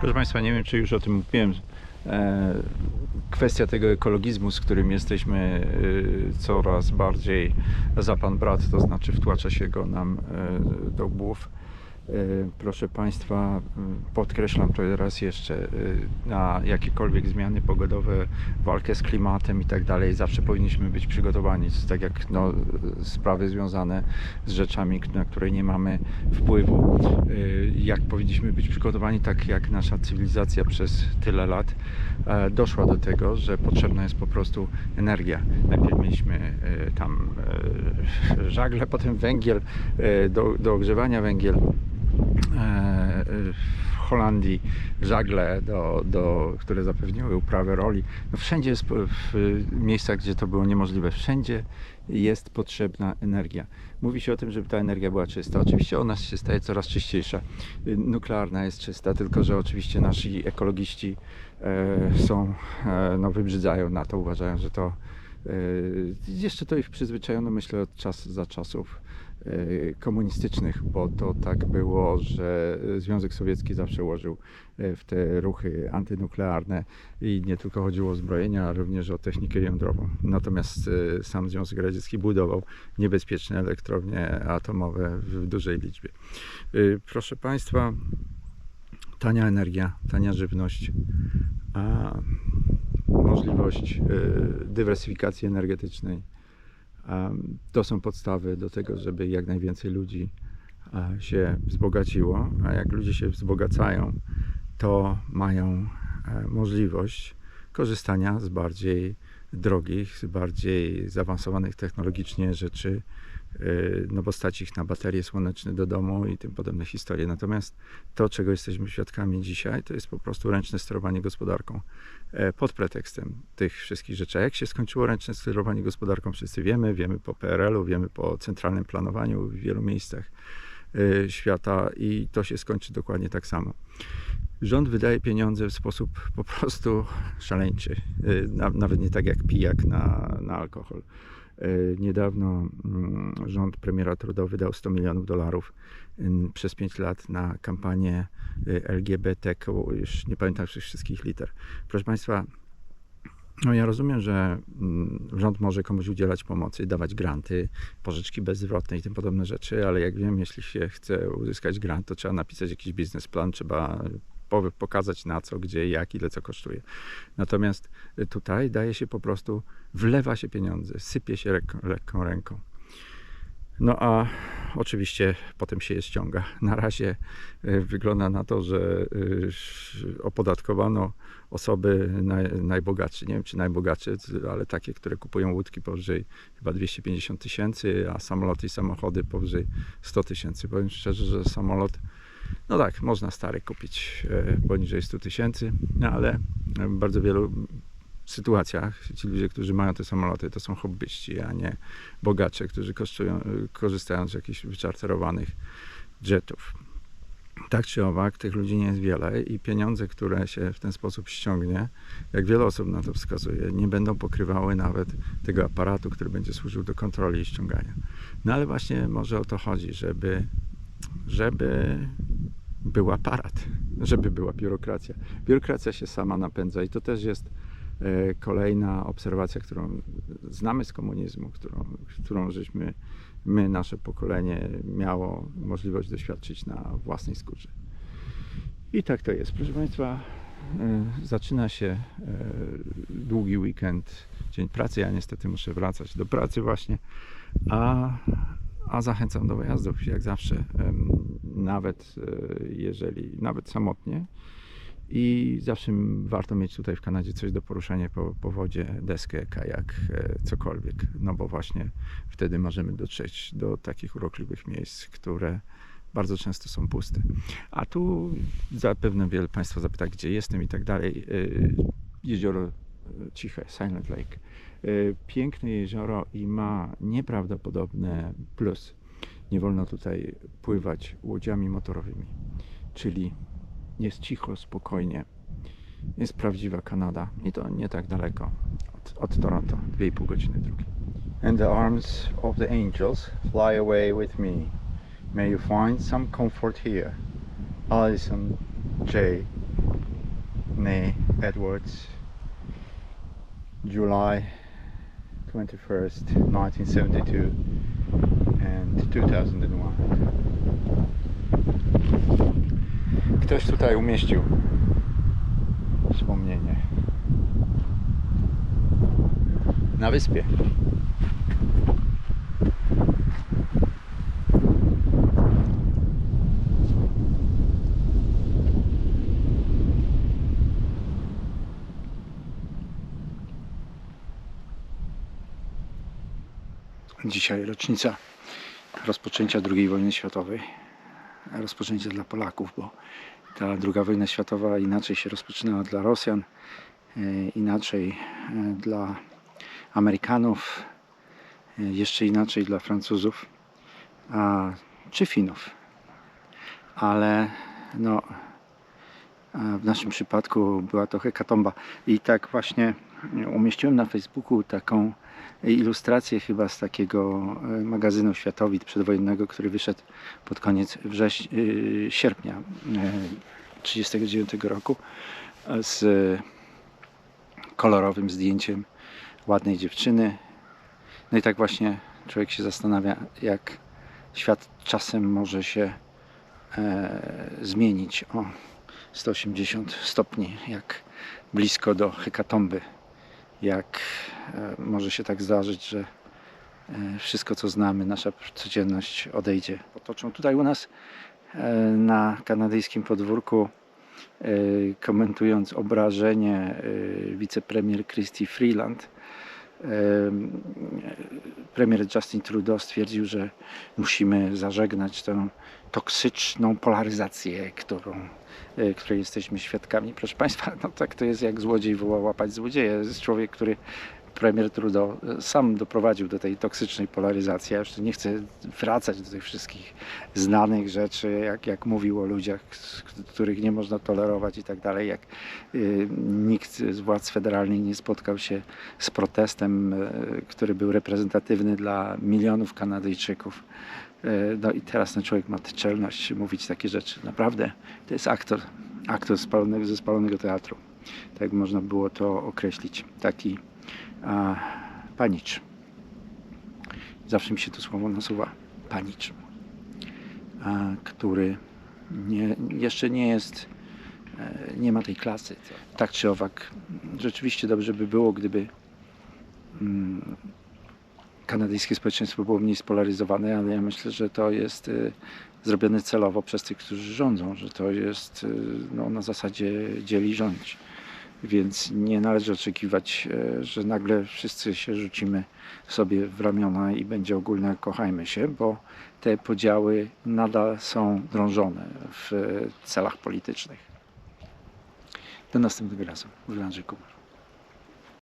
Proszę Państwa, nie wiem czy już o tym mówiłem. E, kwestia tego ekologizmu, z którym jesteśmy e, coraz bardziej za pan brat, to znaczy wtłacza się go nam e, do głów. E, Proszę Państwa, m, podkreślam to raz jeszcze, e, na jakiekolwiek zmiany pogodowe, walkę z klimatem i tak dalej, zawsze powinniśmy być przygotowani. Tak jak no, sprawy związane z rzeczami, na które nie mamy wpływu. Jak powinniśmy być przygotowani, tak jak nasza cywilizacja przez tyle lat e, doszła do tego, że potrzebna jest po prostu energia. Najpierw mieliśmy e, tam e, żagle, potem węgiel, do, do ogrzewania węgiel w Holandii żagle, do, do, które zapewniły uprawę roli. No wszędzie jest, w miejscach, gdzie to było niemożliwe, wszędzie jest potrzebna energia. Mówi się o tym, żeby ta energia była czysta. Oczywiście ona się staje coraz czyściejsza. Nuklearna jest czysta, tylko że oczywiście nasi ekologiści e, są, e, no wybrzydzają na to, uważają, że to jeszcze to ich przyzwyczajono, myślę, od czas za czasów e, komunistycznych, bo to tak było, że Związek Sowiecki zawsze łożył e, w te ruchy antynuklearne i nie tylko chodziło o zbrojenia, ale również o technikę jądrową. Natomiast e, sam Związek Radziecki budował niebezpieczne elektrownie atomowe w dużej liczbie. E, Proszę Państwa, tania energia, tania żywność, a możliwość e, dywersyfikacji energetycznej. To są podstawy do tego, żeby jak najwięcej ludzi a, się wzbogaciło, a jak ludzie się wzbogacają, to mają e, możliwość korzystania z bardziej drogich, z bardziej zaawansowanych technologicznie rzeczy, e, no bo stać ich na baterie słoneczne do domu i tym podobne historie. Natomiast to, czego jesteśmy świadkami dzisiaj, to jest po prostu ręczne sterowanie gospodarką e, pod pretekstem tych wszystkich rzeczy. A jak się skończyło ręczne sterowanie gospodarką, wszyscy wiemy, wiemy po PRL-u, wiemy po centralnym planowaniu w wielu miejscach e, świata i to się skończy dokładnie tak samo. Rząd wydaje pieniądze w sposób po prostu szaleńczy. E, na- Nawet nie tak jak pijak na, na alkohol. E, Niedawno mm, rząd premiera Trudeau wydał 100 milionów dolarów ym, przez 5 lat na kampanię y, LGBT, już nie pamiętam wszystkich liter. Proszę Państwa, no ja rozumiem, że mm, rząd może komuś udzielać pomocy, dawać granty, pożyczki bezzwrotne i tym podobne rzeczy, ale jak wiem, jeśli się chce uzyskać grant, to trzeba napisać jakiś biznesplan, trzeba pokazać na co, gdzie, jak, ile co kosztuje. Natomiast y, tutaj daje się po prostu, wlewa się pieniądze, sypie się lekką, lekką ręką. No a oczywiście potem się je ściąga. Na razie y, wygląda na to, że y, opodatkowano osoby naj, najbogatsze. Nie wiem czy najbogatsze, ale takie, które kupują łódki powyżej chyba 250 tysięcy, a samoloty i samochody powyżej 100 tysięcy. Powiem szczerze, że samolot, no tak, można stary kupić e, poniżej 100 tysięcy, no ale w bardzo wielu sytuacjach ci ludzie, którzy mają te samoloty, to są hobbyści, a nie bogacze, którzy kosztują, korzystają z jakichś wyczarterowanych jetów. Tak czy owak, tych ludzi nie jest wiele i pieniądze, które się w ten sposób ściągnie, jak wiele osób na to wskazuje, nie będą pokrywały nawet tego aparatu, który będzie służył do kontroli i ściągania. No ale właśnie może o to chodzi, żeby, żeby był aparat, żeby była biurokracja. Biurokracja się sama napędza i to też jest e, kolejna obserwacja, którą znamy z komunizmu, którą, którą żeśmy my, nasze pokolenie miało możliwość doświadczyć na własnej skórze. I tak to jest. Proszę Państwa, e, zaczyna się e, długi weekend, dzień pracy. Ja niestety muszę wracać do pracy właśnie, a, a zachęcam do wyjazdów jak zawsze, nawet e, jeżeli, nawet samotnie. I zawsze warto mieć tutaj w Kanadzie coś do poruszania po, po wodzie, deskę, kajak, e, cokolwiek, no bo właśnie wtedy możemy dotrzeć do takich urokliwych miejsc, które bardzo często są puste. A tu zapewne wiele Państwa zapyta, gdzie jestem i tak dalej. E, Jezioro ciche, Silent Lake. E, Piękne jezioro i ma nieprawdopodobny plus. Nie wolno tutaj pływać łodziami motorowymi, czyli jest cicho, spokojnie. Jest prawdziwa Kanada i to nie tak daleko od, od Toronto, 2,5 godziny drogi. And the arms of the angels fly away with me. May you find some comfort here. Alison J. Rodney Edwards, July 21st, 1972 and 2001. Ktoś tutaj umieścił wspomnienie. Na wyspie. Dzisiaj rocznica rozpoczęcia II wojny światowej. Rozpoczęcie dla Polaków, bo ta II wojna światowa inaczej się rozpoczynała dla Rosjan, e, inaczej e, dla Amerykanów, e, jeszcze inaczej dla Francuzów, a, czy Finów. Ale no, w naszym przypadku była to hekatomba. I tak właśnie umieściłem na Facebooku taką ilustrację chyba z takiego e, magazynu Światowid przedwojennego, który wyszedł pod koniec wrześ- y, sierpnia 1939 roku e, z kolorowym zdjęciem ładnej dziewczyny. No i tak właśnie człowiek się zastanawia, jak świat czasem może się e, zmienić o 180 stopni, jak blisko do hekatomby, jak e, może się tak zdarzyć, że e, wszystko co znamy, nasza codzienność odejdzie. Potoczą tutaj u nas e, na kanadyjskim podwórku, komentując obrażenie wicepremier Christy Freeland, premier Justin Trudeau stwierdził, że musimy zażegnać tę toksyczną polaryzację, którą, e, której jesteśmy świadkami. Proszę Państwa, no tak to jest jak złodziej woła łapać złodzieja. Jest człowiek, który premier Trudeau e, sam doprowadził do tej toksycznej polaryzacji. Ja już nie chcę wracać do tych wszystkich znanych rzeczy, jak, jak mówił o ludziach, których nie można tolerować i tak dalej, jak y, nikt z władz federalnych nie spotkał się z protestem, e, który był reprezentatywny dla milionów Kanadyjczyków. E, No i teraz ten człowiek ma czelność mówić takie rzeczy. Naprawdę, to jest aktor, aktor ze spalonego teatru. Tak można było to określić. Taki a, panicz. Zawsze mi się to słowo nasuwa. Panicz. A, który nie, jeszcze nie jest, e, nie ma tej klasy. Tak czy owak, rzeczywiście dobrze by było, gdyby mm, kanadyjskie społeczeństwo było mniej spolaryzowane, ale ja myślę, że to jest y, zrobione celowo przez tych, którzy rządzą, że to jest y, no, na zasadzie dzieli rządź. Więc nie należy oczekiwać, e, że nagle wszyscy się rzucimy sobie w ramiona i będzie ogólne kochajmy się, bo te podziały nadal są drążone w celach politycznych. Do następnego razu. Mówił Andrzej Kumar.